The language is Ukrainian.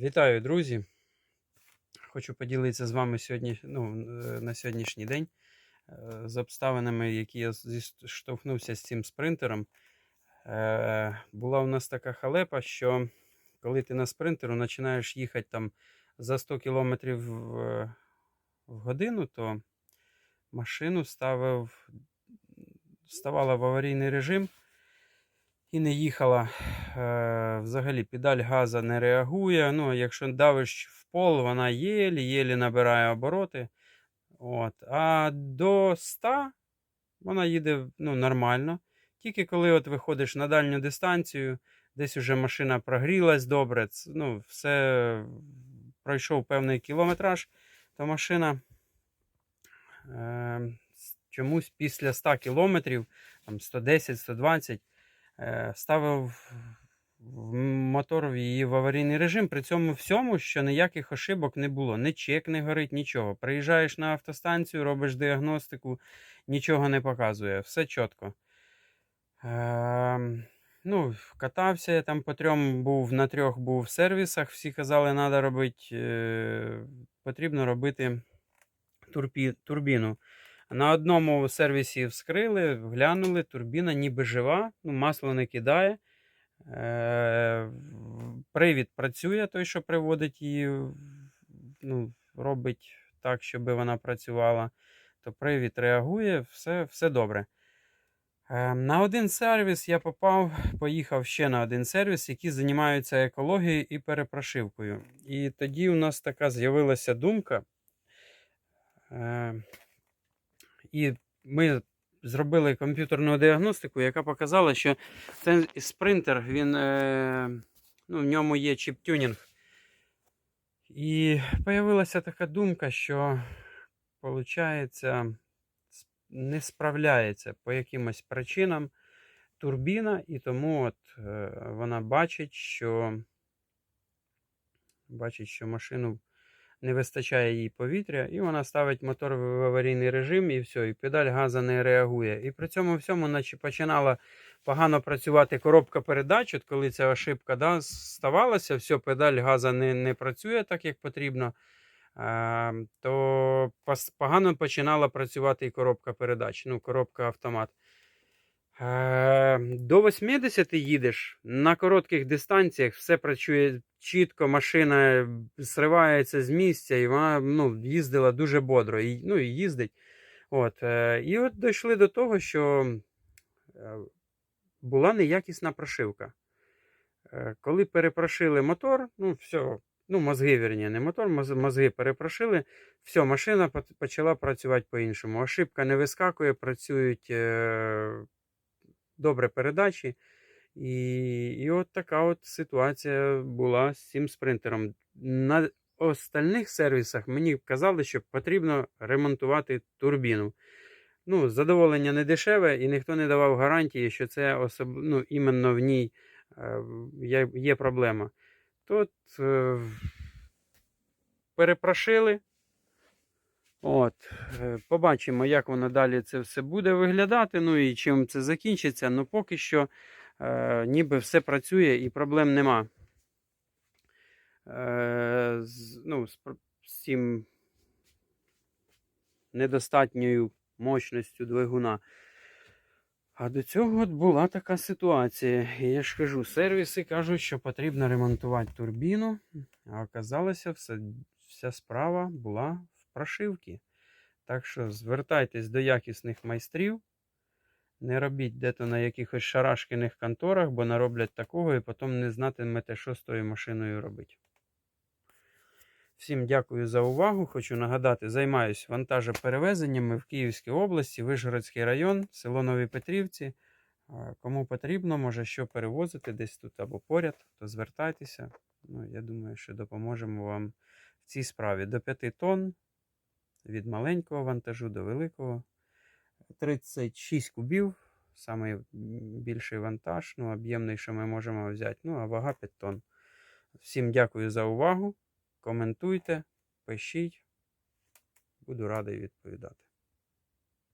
Вітаю, друзі! Хочу поділитися з вами сьогодні, ну, е, на сьогоднішній день е, з обставинами, які я зіштовхнувся з цим спринтером. Е, Була у нас така халепа, що коли ти на спринтеру починаєш їхати там за 100 км в, в годину, то машину ставив, ставала в аварійний режим і не їхала. Е, взагалі педаль газа не реагує. Ну, якщо давиш в пол, вона єлі-єлі набирає обороти. От. А до 100 вона їде ну, нормально. Тільки коли от виходиш на дальню дистанцію, десь уже машина прогрілась добре, ну, все пройшов певний кілометраж, то машина е, чомусь після 100 кілометрів, там 110-120, е, ставив мотор її в аварійний режим. При цьому всьому, що ніяких ошибок не було. Ні чек не горить, нічого. Приїжджаєш на автостанцію, робиш діагностику, нічого не показує. Все чітко. Е, ну, катався я там по трьом був, на трьох був в сервісах. Всі казали, треба робити, е, потрібно робити турбі, турбіну. На одному сервісі вскрили, глянули, турбіна ніби жива, ну, масло не кидає. Е, привід працює, той, що приводить її, ну, робить так, щоб вона працювала. То привід реагує, все, все добре. Е, На один сервіс я попав, поїхав ще на один сервіс, який займаються екологією і перепрошивкою. І тоді у нас така з'явилася думка. Е, І ми зробили комп'ютерну діагностику, яка показала, що цей спринтер, він, е, ну, в ньому є чіп-тюнінг. І з'явилася така думка, що, виходить, не справляється по якимось причинам турбіна, і тому от, е, вона бачить, що бачить, що машину не вистачає їй повітря, і вона ставить мотор в аварійний режим, і все, і педаль газа не реагує. І при цьому всьому, наче починала погано працювати коробка передач, от коли ця ошибка да, ставалася, все, педаль газа не, не працює так, як потрібно. е, То погано починала працювати і коробка передач, ну, коробка автомат. Е, До 80 їдеш на коротких дистанціях, все працює чітко, машина зривається з місця, і вона ну, їздила дуже бодро. І, ну, і їздить. От, е, і от дійшли до того, що е, була неякісна прошивка. Е, Коли перепрошили мотор, ну все, ну мозги, вірні, не мотор, мозги перепрошили, все, машина почала працювати по-іншому. Ошибка не вискакує, працюють е, добре передачі. І, і от така от ситуація була з цим спринтером. На остальних сервісах мені казали, що потрібно ремонтувати турбіну. Ну, задоволення не дешеве, і ніхто не давав гарантії, що це особ... ну, іменно в ній е, є, проблема. Тут е, перепрошили. От, е, побачимо, як воно далі це все буде виглядати. Ну і чим це закінчиться. Ну, поки що е, ніби все працює і проблем нема. Е, з, ну, з, цим недостатньою мощністю двигуна. А до цього от була така ситуація. І я ж кажу, сервіси кажуть, що потрібно ремонтувати турбіну, а оказалося, все, вся справа була в прошивці. Так що звертайтесь до якісних майстрів. Не робіть де-то на якихось шарашкиних конторах, бо нароблять такого і потім не знатимете, що з тою машиною робити. Всім дякую за увагу. Хочу нагадати, займаюся вантажоперевезеннями в Київській області, Вишгородський район, село Нові Петрівці. Кому потрібно, може що перевозити десь тут або поряд, то звертайтеся. Ну, я думаю, що допоможемо вам в цій справі. До 5 тонн від маленького вантажу до великого. 36 кубів, найбільший вантаж, ну, об'ємний, що ми можемо взяти. Ну, а вага 5 тонн. Всім дякую за увагу. Коментуйте, пишіть. Буду радий відповідати.